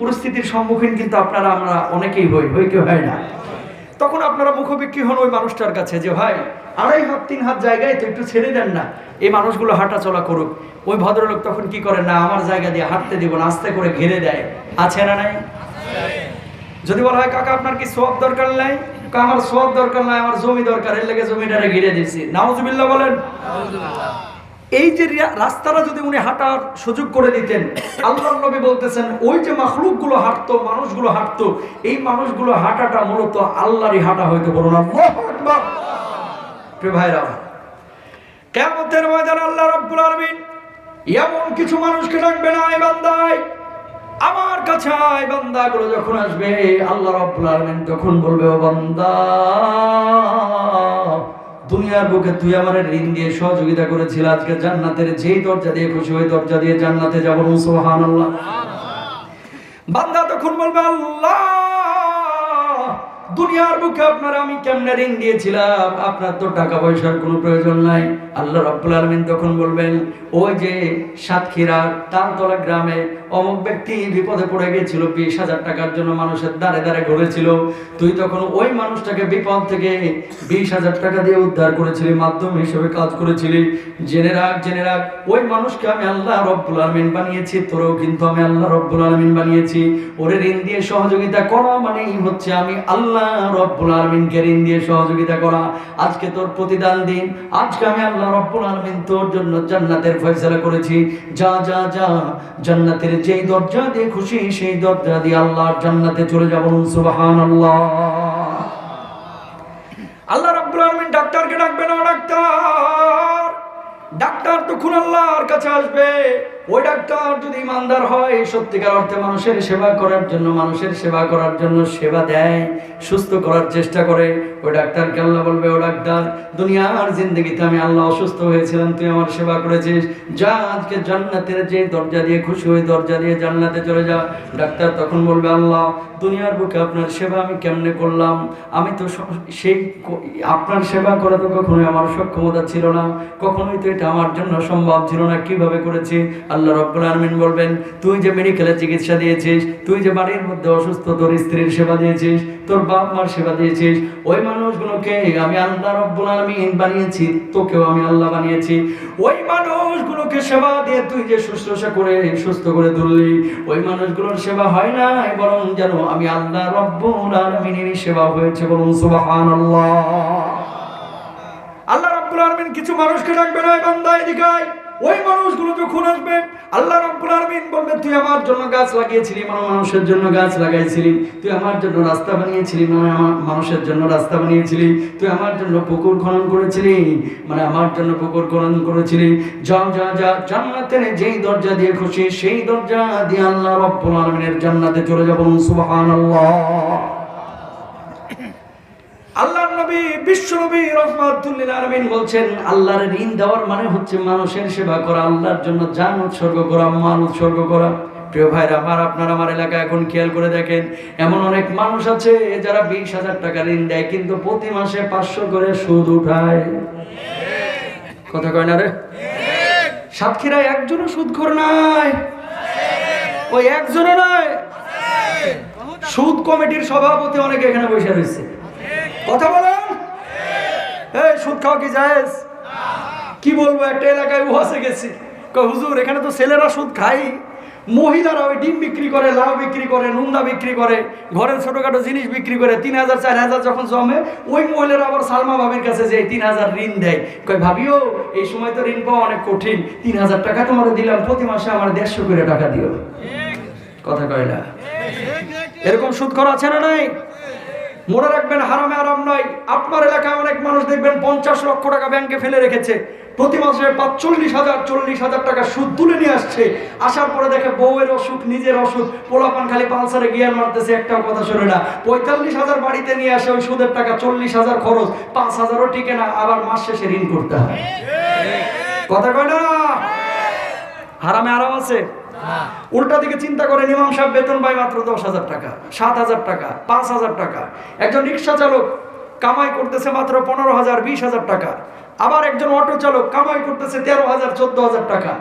পরিস্থিতির সম্মুখীন কিন্তু আপনারা আমরা অনেকেই হই হই কেউ হয় না। তখন আপনারা মুখবিক্রি হন ওই মানুষটার কাছে যে, ভাই, আড়াই হাত, তিন হাত জায়গায় তো একটু ছেড়ে দেন না। এই মানুষগুলো হাঁটা চলা করুক। ওই ভদ্রলোক তখন কি করে না, আমার জায়গা দিয়ে হাঁটতে দিব না, আস্তে করে ঘিরে দেয়। আছে না নাই? যদি বলা হয়, কাকা, আপনার কি সোয়াব দরকার নাই? আমার সোয়াব দরকার নাই, আমার জমি দরকার, এর লেগে জমিটারে ঘিরে দিছি। নাউজুবিল্লাহ বলেন। এই যে রাস্তাটা যদি উনি হাঁটার সুযোগ করে দিতেন আল্লাহ নবী বলতেছেন, ওই যে মাখলুকগুলো হাঁটতো, মানুষগুলো হাঁটতো, এই মানুষগুলো হাঁটাটা মূলত আল্লাহরই হাঁটা হইতে আকবার। প্রিয় ভাইরা কেমতের ময়দান আল্লাহ রাব্বুল আলামিন এমন কিছু মানুষকে ডাকবে না এই বান্দায়, আমার কাছে আয় বান্দাগুলো যখন আসবে, আল্লাহ রাব্বুল আলামিন তখন বলবে, ও বান্দা দুনিয়ার বুকে তুই আমার ঋণ দিয়ে সহযোগিতা করেছিল, আজকে জান্নাতের যেই দরজা দিয়ে খুশি, ওই দরজা দিয়ে জান্নাতে যাব, সুবহানাল্লাহ। বান্দা তখন বলবে, আল্লাহ, দুনিয়ার বুকে আপনার আমি কেমনে ঋণ দিয়েছিলাম? আপনার তো টাকা পয়সার কোনো প্রয়োজন নাই। আল্লাহ রব্বুল আলমিন তখন বলবেন, ওই যে সাতক্ষীরা তালতলা গ্রামে অমুক ব্যক্তি বিপদে পড়ে গিয়েছিল, বিশ হাজার টাকার জন্য মানুষের দ্বারে দ্বারে ঘুরেছিল। তুই তখন ওই মানুষটাকে বিপদ থেকে বিশ হাজার টাকা দিয়ে উদ্ধার করেছিলি, মাধ্যম হিসেবে কাজ করেছিলি। জেনে রাখ জেনে রাখ, ওই মানুষকে আমি আল্লাহ রব্বুল আলমিন বানিয়েছি, তোরও কিন্তু আমি আল্লাহ রব্বুল আলমিন বানিয়েছি। ওরে ঋণ দিয়ে সহযোগিতা করা মানেই হচ্ছে আমি আল্লাহ রব্বুল আলমিনকে ঋণ দিয়ে সহযোগিতা করা। আজকে তোর প্রতিদান দিন, আজকে আমি আল্লাহ রব্বুল আলমিন তোর জন্য জান্নাতের ফয়সালা করেছি। যা যা যা, জান্নাতের যেই দরজা দিয়ে খুশি, সেই দরজা দিয়ে আল্লাহর জান্নাতে চলে যাব সুবহানাল্লাহ। আল্লাহ রাব্বুল আলামিন ডাক্তারকে ডাকবে না, ডাক্তার? ডাক্তার তো খুন আল্লাহর কাছে আসবে। ওই ডাক্তার যদি ইমানদার হয়, সত্যিকার অর্থে মানুষের সেবা করার জন্য, মানুষের সেবা করার জন্য সেবা দেয়, সুস্থ করার চেষ্টা করে, ওই ডাক্তারকে আল্লাহ বলবে, ও ডাক্তার, দুনিয়ার জিন্দগিতে আমি আল্লাহ অসুস্থ হয়েছিলাম, তুই আমার সেবা করেছিস। যা আজকে জান্নাতের যে দরজা দিয়ে খুশি হয়ে দরজা দিয়ে জান্নাতে চলে যা। ডাক্তার তখন বলবে, আল্লাহ, দুনিয়ার বুকে আপনার সেবা আমি কেমনে করলাম? আমি তো সেই আপনার সেবা করা তো কখনোই আমার সক্ষমতা ছিল না। কখনোই তো এটা আমার জন্য সম্ভব ছিল না। কীভাবে করেছি? আল্লাহ রব্বুল আলমিন বলবেন, তুই যে মেডিকেলে চিকিৎসা দিয়েছিস, তুই যে বাড়ির মধ্যে অসুস্থ, তোর স্ত্রীর সেবা দিয়েছিস, তোর বাপ মার সেবা দিয়েছিস, ওই মানুষগুলোকে আমি আল্লাহ রব্বুল আলমিন বানিয়েছি, তোকেও আমি আল্লাহ বানিয়েছি ওই মানুষগুলোকে সেবা দিয়ে তুই যে শুশ্রূষা করে, সুস্থ করে তুললি, ওই মানুষগুলোর সেবা হয় না বরং যেন আমি আল্লাহ রব্বুল আলমিনের সেবা হয়েছে বলুন, সুবহানাল্লাহ আল্লাহ রাব্বুল আলামিন কিছু মানুষকে ডাকবে না বান্দা, এদিকে আয়। ওই মানুষগুলো যখন আসবে, আল্লাহ রাব্বুল আলামিন বলবে, তুই আমার জন্য গাছ লাগিয়েছিলি মানে মানুষের জন্য গাছ লাগাইছিলি। তুই আমার জন্য রাস্তা বানিয়েছিলি মানে আমার মানুষের জন্য রাস্তা বানিয়েছিলি। তুই আমার জন্য পুকুর খনন করেছিলি মানে আমার জন্য পুকুর খনন করেছিলি। যা যা যা জান্নাতের যেই দরজা দিয়ে খুশি, সেই দরজা দিয়ে আল্লাহ রাব্বুল আলামিনের জান্নাতে চলে যাব, সুবহানাল্লাহ। আল্লাহর নবী, বিশ্ব নবী রহমাতুল্লিল আলমিন বলছেন, আল্লাহর ঋণ দেওয়ার মানে হচ্ছে মানুষের সেবা করা, আল্লাহর জন্য জান উৎসর্গ করা, মান উৎসর্গ করা। প্রিয় ভাইরা, আমার, আপনার আমার এলাকা এখন খেয়াল করে দেখেন, এমন অনেক মানুষ আছে যারা বিশ হাজার টাকা ঋণ দেয়, কিন্তু প্রতি মাসে পাঁচশো করে সুদ উঠায়। কথা কয় না রে? সাতক্ষীরায় একজনও সুদ খোর নাই। ওই একজনও নয় সুদ কমিটির সভাপতি অনেকে এখানে বসে রয়েছে। কথা বলেন? এই, সুদ খাওয়া কি জায়েজ? কি বলব, একটা এলাকায় উহাসে গেছি। হুজুর, এখানে তো ছেলেরা সুদ খাই মহিলারা ওই ডিম বিক্রি করে, লাউ বিক্রি করে নুন্দা বিক্রি করে, ঘরের ছোটখাটো জিনিস বিক্রি করে, তিন হাজার, চার হাজার যখন জমে, ওই মহিলারা আবার সালমা ভাবির কাছে যে তিন হাজার ঋণ দেয়। কয়, ভাবিও, এই সময় তো ঋণ পাওয়া অনেক কঠিন। তিন হাজার টাকা তোমার দিলাম, প্রতি মাসে আমার দেড়শো করে টাকা দিও। কথা কয় না? এরকম সুদ করা আছে না নাই? মনে রাখবেন, হারামে আরাম নয়। আপনার এলাকায় অনেক মানুষ দেখবেন, পঞ্চাশ লক্ষ টাকা ব্যাংকে ফেলে রেখেছে। প্রতি মাসে পাঁচচল্লিশ হাজার, চল্লিশ হাজার টাকা সুদ তুলে নিয়ে আসছে। আসার পরে দেখে বউয়ের অসুখ নিজের অসুখ পোলাপান খালি পালসারে গিয়ার মারতেছে, একটাও কথা শোনে না। পঁয়তাল্লিশ হাজার বাড়িতে নিয়ে আসে ওই সুদের টাকা, চল্লিশ হাজার খরচ। পাঁচ হাজারও টিকে না, আবার মাস শেষে ঋণ করতে হয়। কথা কয় না? হারামে আরাম আছে? উল্টা দিকে চিন্তা করে ইমাম সাহেব বেতন পায় মাত্র দশ হাজার টাকা, সাত হাজার টাকা, পাঁচ হাজার টাকা। একজন রিক্সা চালক কামাই করতেছে মাত্র পনেরো হাজার, বিশ হাজার টাকা। আবার একজন অটো চালক কামাই করতেছে তেরো হাজার, চোদ্দ হাজার টাকা।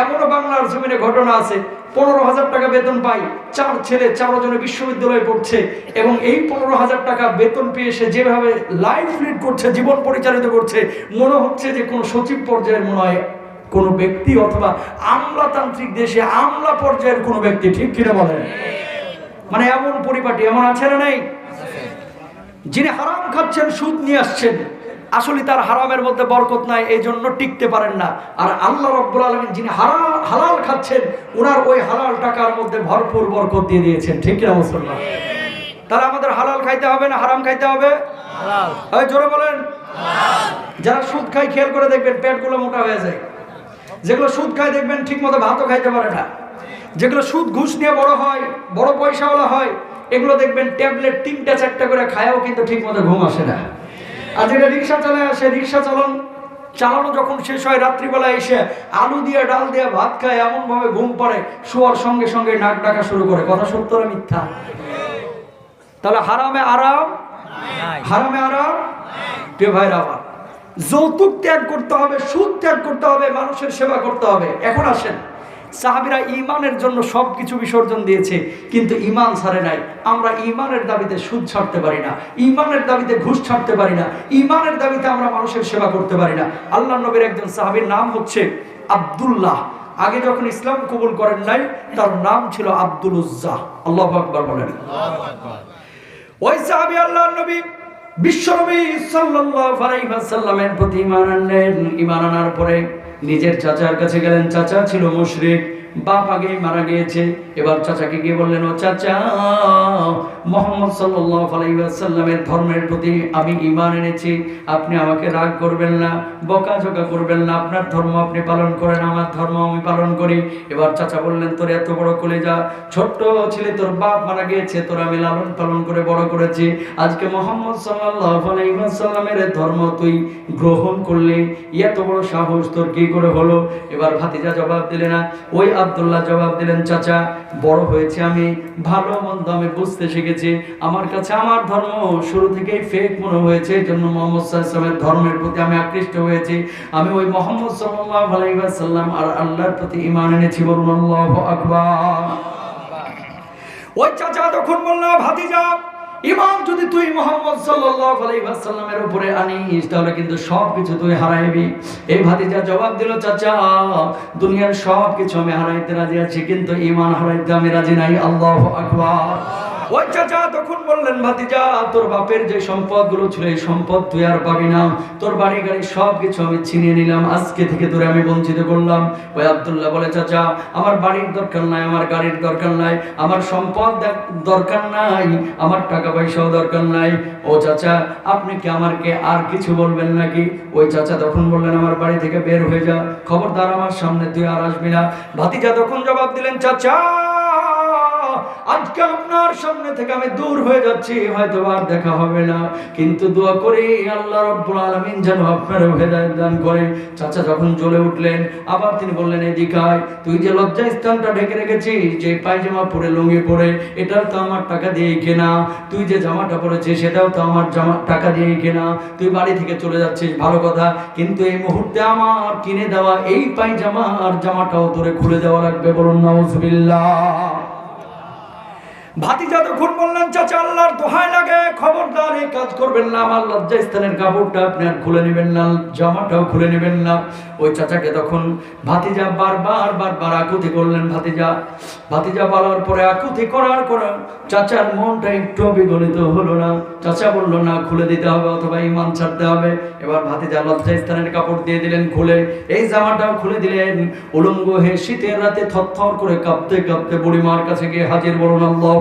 এমনও বাংলার জমিনে ঘটনা আছে, পনেরো হাজার টাকা বেতন পাই চার ছেলে চারজনে বিশ্ববিদ্যালয়ে পড়ছে এবং এই পনেরো হাজার টাকা বেতন পেয়ে সে যেভাবে লাইফ লিড করছে, জীবন পরিচালিত করছে, মনে হচ্ছে যে কোনো সচিব পর্যায়ের মনে হয় কোনো ব্যক্তি অথবা আমলাতান্ত্রিক দেশে আমলা পর্যায়ের কোনো ব্যক্তি ঠিক কিনা বলেন? মানে এমন পরিপাটি এমন আছে না নেই? যিনি হারাম খাচ্ছেন সুদ নিয়ে আসছেন আসলে তার হারামের মধ্যে বরকত নাই এই জন্য টিকতে পারেন না। আর আল্লাহ রব্বুল আলমিন যিনি হারাল হালাল খাচ্ছেন ওনার ওই হালাল টাকার মধ্যে ভরপুর বরকত দিয়ে দিয়েছেন ঠিক কিনা মুসলমান? তাহলে আমাদের হালাল খাইতে হবে না হারাম খাইতে হবে? জোরে বলেন। যারা সুদ খায় খেয়াল করে দেখবেন পেটগুলো মোটা হয়ে যায়। যেগুলো সুদ খায় দেখবেন ঠিক মতো ভাতও খাইতে পারে না। যেগুলো সুদ ঘুষ নিয়ে বড় হয় বড় পয়সাওয়ালা হয় এগুলো দেখবেন ট্যাবলেট তিনটা চারটা করে খায়ও কিন্তু ঠিক মতো ঘুম আসে না। আর যেটা রিক্সা চালায় আসে রিক্সা চালন চালানো যখন শেষ হয় রাত্রিবেলা এসে আলু দিয়ে ডাল দিয়ে ভাত খায় এমন ভাবে ঘুম পড়ে শোয়ার সঙ্গে সঙ্গে নাক ডাকা শুরু করে। কথা সত্য না মিথ্যা? তাহলে হারামে আরাম? হারামে আরাম? প্রিয় ভাইরা আমার যৌতুক ত্যাগ করতে হবে সুদ ত্যাগ করতে হবে মানুষের সেবা করতে হবে। এখন আসেন। সাহাবিরা ইমানের জন্য সব কিছু বিসর্জন দিয়েছে কিন্তু ইমান ছাড়ে নাই। আমরা ইমানের দাবিতে সুদ ছাড়তে পারি না ইমানের দাবিতে ঘুষ ছাড়তে পারি না ইমানের দাবিতে আমরা মানুষের সেবা করতে পারি না। আল্লাহ নবীর একজন সাহাবির নাম হচ্ছে আব্দুল্লাহ। আগে যখন ইসলাম কবুল করেন নাই তার নাম ছিল আব্দুল উজ্জাহ। আল্লাহ আকবর বলেন। ওই সাহাবী আল্লাহর নবী বিশ্বনবী আলাইহি প্রতি ইমান আনলেন। ইমান আনার পরে নিজের চাচার কাছে গেলেন। চাচা ছিল মুশরিক। বাপ আগেই মারা গিয়েছে। এবার চাচাকে গিয়ে বললেন, ও চাচা, মোহাম্মদ আলাইহি ধর্মের প্রতি আমি ঈমান এনেছি। আপনি আমাকে রাগ করবেন না, বকাঝকা করবেন না। আপনার ধর্ম আপনি পালন করেন, আমার ধর্ম আমি পালন করি। এবার চাচা বললেন, তোর এত বড় কলেজা, ছোট্ট ছেলে, তোর বাপ মারা গিয়েছে, তোর আমি লালন পালন করে বড় করেছি। আজকে মোহাম্মদ সাল্লাল্লাহু আলাইহি ওয়াসাল্লামের ধর্ম তুই গ্রহণ করলি। এত বড় সাহস তোর কি করে হলো? এবার ভাতিজা জবাব দিলে না, ওই আব্দুল্লাহ জবাব দিলেন, চাচা, বড় হয়েছে আমি, ভালো মন্দ আমি বুঝতে শিখেছি। আমার কাছে আমার ধর্ম শুরু থেকেই ফেক মনে হয়েছে। এই জন্য মোহাম্মদ সাল্লামের ধর্মের প্রতি আমি আকৃষ্ট হয়েছি। আমি ওই মোহাম্মদ সাল্লাল্লাহু আলাইহি ওয়াসাল্লাম আর আল্লাহর প্রতি ইমান এনেছি বলুন, আল্লাহু আকবার। ওই চাচা তখন বলল, ভাতিজা ইমাম যদি তুই মোহাম্মদ সাল্লাল্লাহু আলাইহি ওয়াসাল্লামের উপরে আনিস, তাহলে কিন্তু সব কিছু তুই হারাইবি। এই ভাতিজা জবাব দিল, চাচা, দুনিয়ার সব কিছু আমি হারাইতে রাজি আছি, কিন্তু ইমান হারাইতে আমি রাজি নাই। আল্লাহু আকবার। ওই চাচা, তখন বললেন, ভাতিজা, তোর বাপের যে সম্পদগুলো ছিল, এই সম্পদ তুই আর পাবি না। তোর বাড়ি গাড়ি সব কিছু আমি ছিনিয়ে নিলাম। আজকে থেকে তোরে আমি বঞ্চিত করলাম। ওই আব্দুল্লাহ বলে, চাচা, আমার বাড়ির দরকার নাই, আমার গাড়ির দরকার নাই, আমার সম্পদ দরকার নাই, আমার টাকা পয়সাও দরকার নাই। ও চাচা, আপনি কি আমাকে আর কিছু বলবেন নাকি? ওই চাচা তখন বললেন, আমার বাড়ি থেকে বের হয়ে যা। খবরদার আমার সামনে তুই আর আসবি না। ভাতিজা তখন জবাব দিলেন, চাচা আজকে আপনার সামনে থেকে আমি দূর হয়ে যাচ্ছি হয়তো আর দেখা হবে না। কিন্তু দোয়া করি আল্লাহ রব্বুল আলামিন যেন আপনার হেদায়েত দান করে। চাচা যখন জ্বলে উঠলেন, আবার তিনি বললেন এদিকায় তুই যে লজ্জা স্থানটা ঢেকে রেখেছিস, যে পায়জামা পরে লুঙ্গি পরে, এটাও তো আমার টাকা দিয়ে কেনা। তুই যে জামাটা পরেছিস, সেটাও তো আমার জামা, টাকা দিয়ে কেনা। তুই বাড়ি থেকে চলে যাচ্ছিস, ভালো কথা। কিন্তু এই মুহূর্তে আমার কিনে দেওয়া এই পায়জামা আর জামাটাও তোরে খুলে দেওয়া লাগবে বলুন, নাউজুবিল্লাহ। ভাতিজা তখন বললেন, চাচা, আল্লাহর দোহাই লাগে, খবরদার, এই কাজ করবেন না, আমার লজ্জা স্থানের কাপড়টা আপনি আর খুলে নেবেন না, জামাটাও খুলে নেবেন না। ওই চাচাকে তখন ভাতিজা বারবার বারবার আকুতি করলেন, ভাতিজা ভাতিজা বলার পরে আকুতি করার পরে চাচার মনটা একটু বিগলিত হলো না। চাচা বলল, না, খুলে দিতে হবে, অথবা ইমান ছাড়তে হবে। এবার ভাতিজা লজ্জা স্থানের কাপড় দিয়ে দিলেন, খুলে। এই জামাটাও খুলে দিলেন। উলঙ্গ হয়ে শীতের রাতে থরথর করে কাঁপতে কাঁপতে বুড়িমার কাছে গিয়ে হাজির বলুন আল্লাহ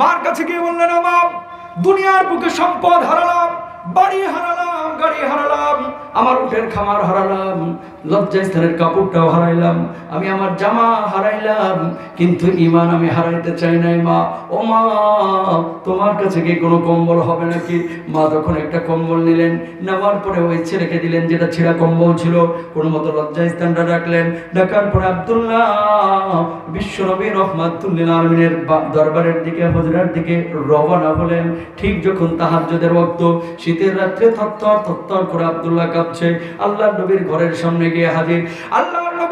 মার কাছে গিয়ে বললেন আমার দুনিয়ার বুকে সম্পদ হারালাম। বাড়ি হারালাম, গাড়ি হারালাম, আমার উটের খামার হারালাম লজ্জাস্থানের কাপড়টাও হারাইলাম, আমি আমার জামা হারাইলাম, কিন্তু ইমান আমি হারাইতে চাই নাই, মা। ও মা, তোমার কাছে কি কোনো কম্বল হবে নাকি? মা তখন একটা কম্বল নিলেন, নেওয়ার পরে ওই ছেলেকে দিলেন, যেটা ছেঁড়া কম্বল ছিল, কোনো মতো লজ্জাস্থানটা ডাকলেন ডাকার পরে আব্দুল্লাহ বিশ্বনবী রহমাতুল্লিল আলমিনের দরবারের দিকে, হজরার দিকে রওনা হলেন। ঠিক যখন তাহাজ্জুদের ওয়াক্ত শীতের রাত্রে থরথর থরথর করে আব্দুল্লাহ কাঁপছে আল্লাহ নবীর ঘরের সামনে গিয়ে হাজির। আল্লাহ নবী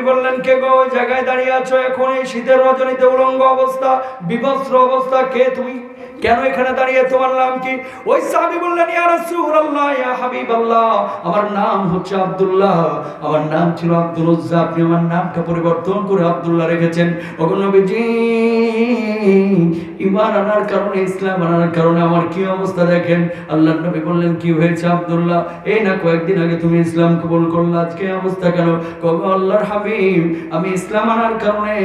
বললেন, কে ওই জায়গায় দাঁড়িয়ে আছো? এখন এই শীতের উলঙ্গ অবস্থা, বিবস্ত্র অবস্থা, কে তুমি? কেন এখানে দাঁড়িয়ে তোমার নাম কি? ওই সাহাবী বললেন, ইয়া রাসূলুল্লাহ, ইয়া হাবিবাল্লাহ। আমার নাম হচ্ছে আব্দুল্লাহ। আমার নাম ছিল আব্দুল উজ্জা। আপনি আমার নামটা পরিবর্তন করে আব্দুল্লাহ রেখেছেন। ওগো নবীজি ঈমান আনার কারণে, ইসলাম আনার কারণে আমার কি অবস্থা দেখেন? আল্লাহর নবী বললেন, কি হয়েছে আব্দুল্লাহ? এই না কয়েকদিন আগে তুমি ইসলাম কবুল করলে। আজকে অবস্থা কেন? কবে আল্লাহর হাবিব, আমি ইসলাম আনার কারণে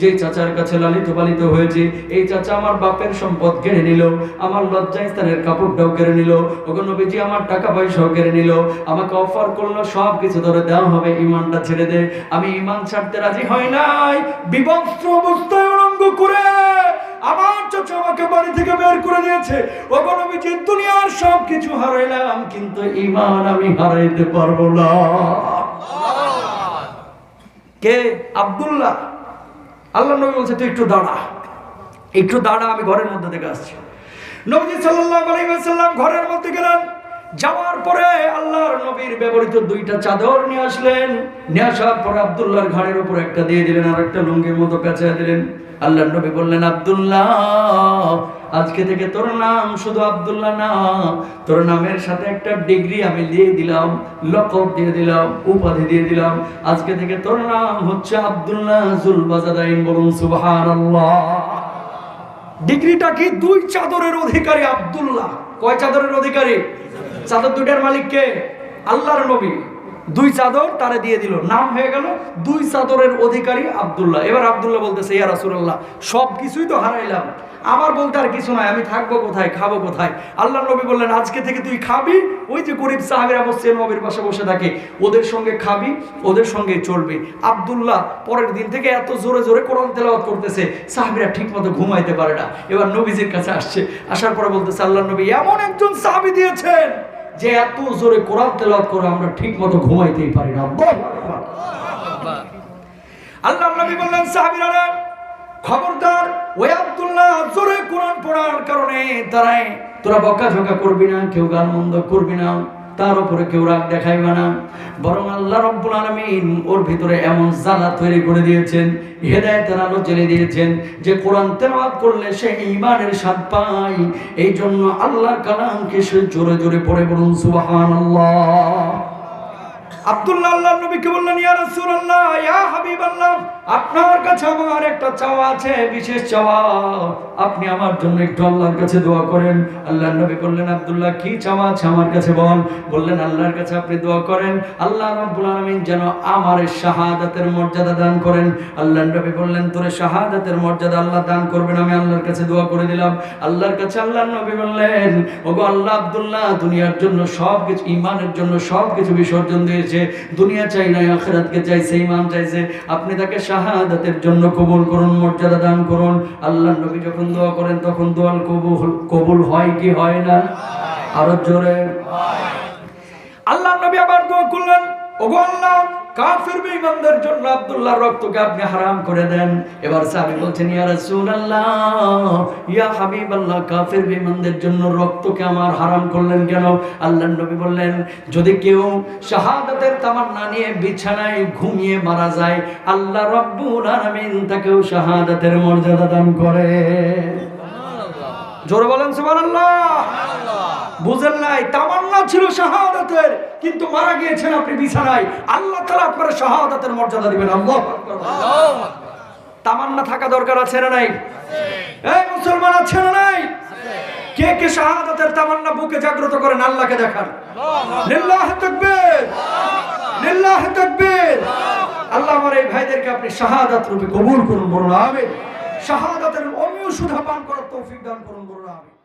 যে চাচার কাছে লালিত পালিত হয়েছে, এই চাচা আমার বাপের সম্পদ কেড়ে নিল আমার লজ্জায় স্থানের কাপড়টাও কেড়ে নিল। ওগো নবীজি আমার টাকা পয়সাও কেড়ে নিল। আমাকে অফার করল সব কিছু ধরে দেওয়া হবে ইমানটা ছেড়ে দে। আমি ইমান ছাড়তে রাজি হয় নাই। বিভক্ত অবস্থায় উলঙ্গ করে আমার চাচা আমাকে বাড়ি থেকে বের করে দিয়েছে। ওগো নবীজি দুনিয়ার সব কিছু হারাইলাম কিন্তু ইমান আমি হারাইতে পারব না। কে? আব্দুল্লাহ। আল্লাহ নবী বলছে তুই একটু দাঁড়া। একটু দাঁড়া আমি ঘরের মধ্যে থেকে আসছি। সাল্লাল্লাহু আলাইহি ঘরের মধ্যে গেলেন। যাওয়ার পরে আল্লাহর নবীর ব্যবহৃত দুইটা চাদর নিয়ে আসলেন। নিয়ে আসার পরে আব্দুল্লাহর ঘাড়ের উপর একটা দিয়ে দিলেন আর একটা লুঙ্গির মতো পেঁচা দিলেন। আল্লাহর নবী বললেন, আব্দুল্লাহ, আজকে থেকে তোর নাম শুধু আব্দুল্লাহ না, তোর নামের সাথে একটা ডিগ্রি আমি দিয়ে দিলাম, লকব দিয়ে দিলাম, উপাধি দিয়ে দিলাম। আজকে থেকে তোর নাম হচ্ছে আব্দুল্লাহ জুলবাজাদাইন বলুন, সুবহানাল্লাহ। ডিগ্রিটা কি? দুই চাদরের অধিকারী আবদুল্লাহ। কয় চাদরের অধিকারী? চাদর দুটার মালিককে আল্লাহর নবী। দুই চাদর তারে দিয়ে দিল। নাম হয়ে গেল দুই চাদরের অধিকারী আব্দুল্লাহ। এবার আব্দুল্লাহ বলতেছে, ইয়া রাসূলুল্লাহ সব কিছুই তো হারাইলাম। আমার বলতে আর কিছু নাই, আমি থাকব কোথায়, খাব কোথায়? আল্লাহ নবী বললেন, আজকে থেকে তুই খাবি, ওই যে গরিব সাহাবিরা বসছে, নবীর পাশে বসে থাকে, ওদের সঙ্গে খাবি, ওদের সঙ্গে চলবি। আব্দুল্লাহ পরের দিন থেকে এত জোরে জোরে কোরআন তেলাওয়াত করতেছে, সাহাবিরা ঠিক মতো ঘুমাইতে পারে না। এবার নবীজির কাছে আসছে, আসার পরে বলতেছে আল্লাহ নবী এমন একজন সাহাবি দিয়েছেন যে এত জোরে কোরআন তেলাওয়াত করে আমরা ঠিক মতো ঘুমাইতেই পারি না। আল্লাহু নবী বললেন সাহাবীরা খবরদার, ওই আব্দুল্লাহ জোরে কোরআন পড়ার কারণে তারাই তোরা বকা বকাঝকা করবি না, কেউ গান মন্দ করবি না। তার উপরে কেউ রাগ দেখাইবে না। বরং আল্লাহ রব্বুল আলমিন ওর ভিতরে এমন জ্বালা তৈরি করে দিয়েছেন, হেদায়তের আলো জেলে দিয়েছেন যে কোরআন তেলাওয়াত করলে সে ইমানের স্বাদ পায়। এই জন্য আল্লাহর কালামকে সে জোরে জোরে পড়ে বলুন, সুবহানাল্লাহ। আব্দুল্লাহ নবীকে বললেন, ইয়া রাসূলুল্লাহ, ইয়া হাবিবাল্লাহ, আপনার কাছে আমার একটা চাওয়া আছে, বিশেষ চাওয়া। আপনি আমার জন্য একটু আল্লাহর কাছে দোয়া করেন। নবী বললেন, আব্দুল্লাহ, কি চাওয়া আছে আমার কাছে বল। বললেন, আল্লাহর কাছে আপনি দোয়া করেন। আল্লাহ রাব্বুল আলামিন যেন আমার শাহাদাতের মর্যাদা দান করেন। আল্লাহ নবী বললেন, তোরে শাহাদাতের মর্যাদা আল্লাহ দান করবেন, আমি আল্লাহর কাছে দোয়া করে দিলাম। আল্লাহর কাছে আল্লাহ নবী বললেন, ওগো আল্লাহ আব্দুল্লাহ, দুনিয়ার জন্য সব কিছু ইমানের জন্য সব কিছু বিসর্জন দিয়েছে। দুনিয়া চাই নাই, আখেরাতকে চাইছে, ইমাম চাইছে, আপনি তাকে শাহাদাতের জন্য কবুল করুন, মর্যাদা দান করুন। আল্লাহ নবী যখন দোয়া করেন, তখন দোয়াল কবুল কবুল হয় কি হয় না? আরও জোরে। আল্লাহ নবী আবার দোয়া করলেন ওগো আল্লাহ কাফির বেঈমানদের জন্য আব্দুল্লাহর রক্তকে আপনি হারাম করে দেন। এবার সাহাবী বলছেন ইয়া রাসূলুল্লাহ ইয়া হাবিবাল্লাহ কাফির বেঈমানদের জন্য রক্তকে আমার হারাম করলেন কেন? আল্লাহর নবী বললেন যদি কেউ শাহাদাতের তামান্না নিয়ে বিছানায় ঘুমিয়ে মারা যায় আল্লাহ রাব্বুল আলামিন তাকেও শাহাদাতের মর্যাদা দান করে। জোরে বলেন সুবহানাল্লাহ। বুঝেন নাই তামান্না ছিল শাহাদাতের কিন্তু মারা গিয়েছেন আপনি বিছানায়। আল্লাহ তাআলা আপনার শাহাদাতের মর্যাদা দিবেন আল্লাহু তামান্না থাকা দরকার আছে না নাই? এই মুসলমান আছে না নাই? কে কে শাহাদাতের তামান্না বুকে জাগ্রত করেন আল্লাহকে দেখান। লিল্লাহ তাকবীর। লিল্লাহ তাকবীর। আল্লাহ আমার এই ভাইদেরকে আপনি শাহাদাত রূপে কবুল করুন বলুন আমিন। শাহাদাতের অমীয় সুধা পান করার তৌফিক দান করুন বলুন আমিন।